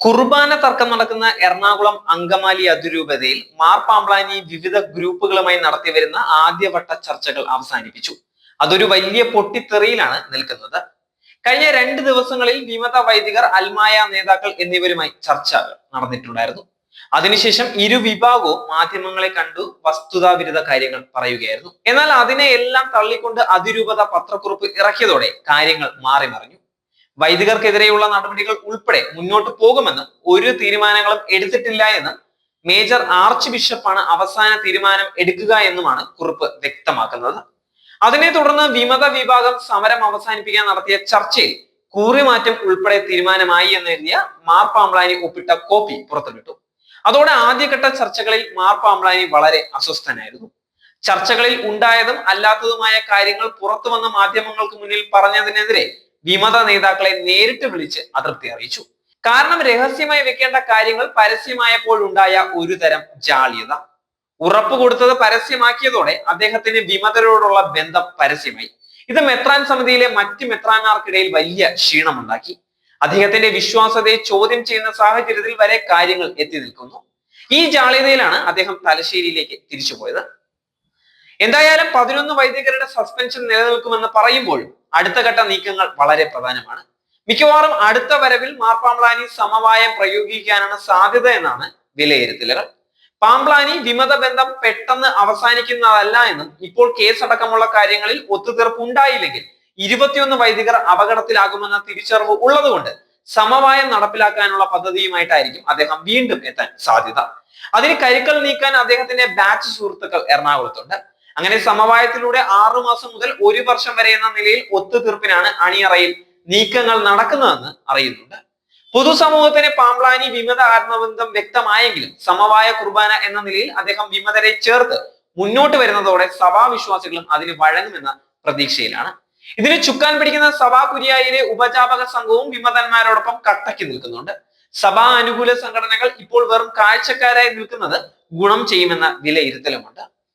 കുർബാന തർക്കം നടക്കുന്ന എറണാകുളം അങ്കമാലി അതിരൂപതയിൽ മാർപാമ്പ്ലായനി വിവിധ ഗ്രൂപ്പുകളുമായി നടത്തിവരുന്ന ആദ്യവട്ട ചർച്ചകൾ അവസാനിപ്പിച്ചു. അതൊരു വലിയ പൊട്ടിത്തെറിയിലാണ് നിൽക്കുന്നത്. കഴിഞ്ഞ രണ്ട് ദിവസങ്ങളിൽ വിമത വൈദികർ അൽമായ നേതാക്കൾ എന്നിവരുമായി ചർച്ച നടന്നിട്ടുണ്ടായിരുന്നു. അതിനുശേഷം ഇരു വിഭാഗവും മാധ്യമങ്ങളെ കണ്ടു വസ്തുതാവിരുദ്ധ കാര്യങ്ങൾ പറയുകയായിരുന്നു. എന്നാൽ അതിനെ എല്ലാം തള്ളിക്കൊണ്ട് അതിരൂപത പത്രക്കുറിപ്പ് ഇറക്കിയതോടെ കാര്യങ്ങൾ മാറി മറിഞ്ഞു വൈദികർക്കെതിരെയുള്ള നടപടികൾ ഉൾപ്പെടെ മുന്നോട്ട് പോകുമെന്നും ഒരു തീരുമാനങ്ങളും എടുത്തിട്ടില്ല എന്ന് മേജർ ആർച്ച് ബിഷപ്പാണ് അവസാന തീരുമാനം എടുക്കുക എന്നുമാണ് കുറിപ്പ് വ്യക്തമാക്കുന്നത്. അതിനെ തുടർന്ന് വിമത വിഭാഗം സമരം അവസാനിപ്പിക്കാൻ നടത്തിയ ചർച്ചയിൽ കൂറിമാറ്റം ഉൾപ്പെടെ തീരുമാനമായി എന്ന് എഴുതിയ മാർ പാമ്പ്ലാനി ഒപ്പിട്ട കോപ്പി പുറത്തുവിട്ടു. അതോടെ ആദ്യഘട്ട ചർച്ചകളിൽ മാർ വളരെ അസ്വസ്ഥനായിരുന്നു. ചർച്ചകളിൽ ഉണ്ടായതും അല്ലാത്തതുമായ കാര്യങ്ങൾ പുറത്തുവന്ന മാധ്യമങ്ങൾക്ക് മുന്നിൽ പറഞ്ഞതിനെതിരെ വിമത നേതാക്കളെ നേരിട്ട് വിളിച്ച് അതൃപ്തി അറിയിച്ചു. കാരണം രഹസ്യമായി വെക്കേണ്ട കാര്യങ്ങൾ പരസ്യമായപ്പോഴുണ്ടായ ഒരു തരം ജാള്യത. ഉറപ്പ് കൊടുത്തത് പരസ്യമാക്കിയതോടെ അദ്ദേഹത്തിന് വിമതരോടുള്ള ബന്ധം പരസ്യമായി. ഇത് മെത്രാൻ സമിതിയിലെ മറ്റ് മെത്രാന്മാർക്കിടയിൽ വലിയ ക്ഷീണമുണ്ടാക്കി. അദ്ദേഹത്തിന്റെ വിശ്വാസതയെ ചോദ്യം ചെയ്യുന്ന സാഹചര്യത്തിൽ വരെ കാര്യങ്ങൾ എത്തി നിൽക്കുന്നു. ഈ ജാള്യതയിലാണ് അദ്ദേഹം തലശ്ശേരിയിലേക്ക് തിരിച്ചുപോയത്. എന്തായാലും പതിനൊന്ന് വൈദികരുടെ സസ്പെൻഷൻ നിലനിൽക്കുമെന്ന് പറയുമ്പോഴും അടുത്ത ഘട്ട നീക്കങ്ങൾ വളരെ പ്രധാനമാണ്. മിക്കവാറും അടുത്ത വരവിൽ മാർപ്പാംപ്ലാനി സമവായം പ്രയോഗിക്കാനാണ് സാധ്യത എന്നാണ് വിലയിരുത്തലുകൾ. പാംപ്ലാനി വിമത ബന്ധം പെട്ടെന്ന് അവസാനിക്കുന്നതല്ല എന്നും ഇപ്പോൾ കേസ് അടക്കമുള്ള കാര്യങ്ങളിൽ ഒത്തുതീർപ്പ് ഉണ്ടായില്ലെങ്കിൽ ഇരുപത്തിയൊന്ന് വൈദികർ അപകടത്തിലാകുമെന്ന തിരിച്ചറിവ് ഉള്ളതുകൊണ്ട് സമവായം നടപ്പിലാക്കാനുള്ള പദ്ധതിയുമായിട്ടായിരിക്കും അദ്ദേഹം വീണ്ടും എത്താൻ സാധ്യത. അതിന് കരുക്കൾ നീക്കാൻ അദ്ദേഹത്തിന്റെ ബാച്ച് സുഹൃത്തുക്കൾ എറണാകുളത്തുണ്ട്. അങ്ങനെ സമവായത്തിലൂടെ ആറു മാസം മുതൽ ഒരു വർഷം വരെ എന്ന നിലയിൽ ഒത്തുതീർപ്പിനാണ് അണിയറയിൽ നീക്കങ്ങൾ നടക്കുന്നതെന്ന് അറിയുന്നുണ്ട്. പൊതുസമൂഹത്തിന് പാമ്പ്ലാനി വിമത ആത്മബന്ധം വ്യക്തമായെങ്കിലും സമവായ കുർബാന എന്ന നിലയിൽ അദ്ദേഹം വിമതരെ ചേർത്ത് മുന്നോട്ട് വരുന്നതോടെ സഭാവിശ്വാസികളും അതിന് വഴങ്ങുമെന്ന പ്രതീക്ഷയിലാണ്. ഇതിന് ചുക്കാൻ പിടിക്കുന്ന സഭാ കുര്യായിലെ ഉപജാപക സംഘവും വിമതന്മാരോടൊപ്പം കട്ടയ്ക്ക് നിൽക്കുന്നുണ്ട്. സഭാ അനുകൂല സംഘടനകൾ ഇപ്പോൾ വെറും കാഴ്ചക്കാരായി നിൽക്കുന്നത് ഗുണം ചെയ്യുമെന്ന വിലയിരുത്തലുമുണ്ട്.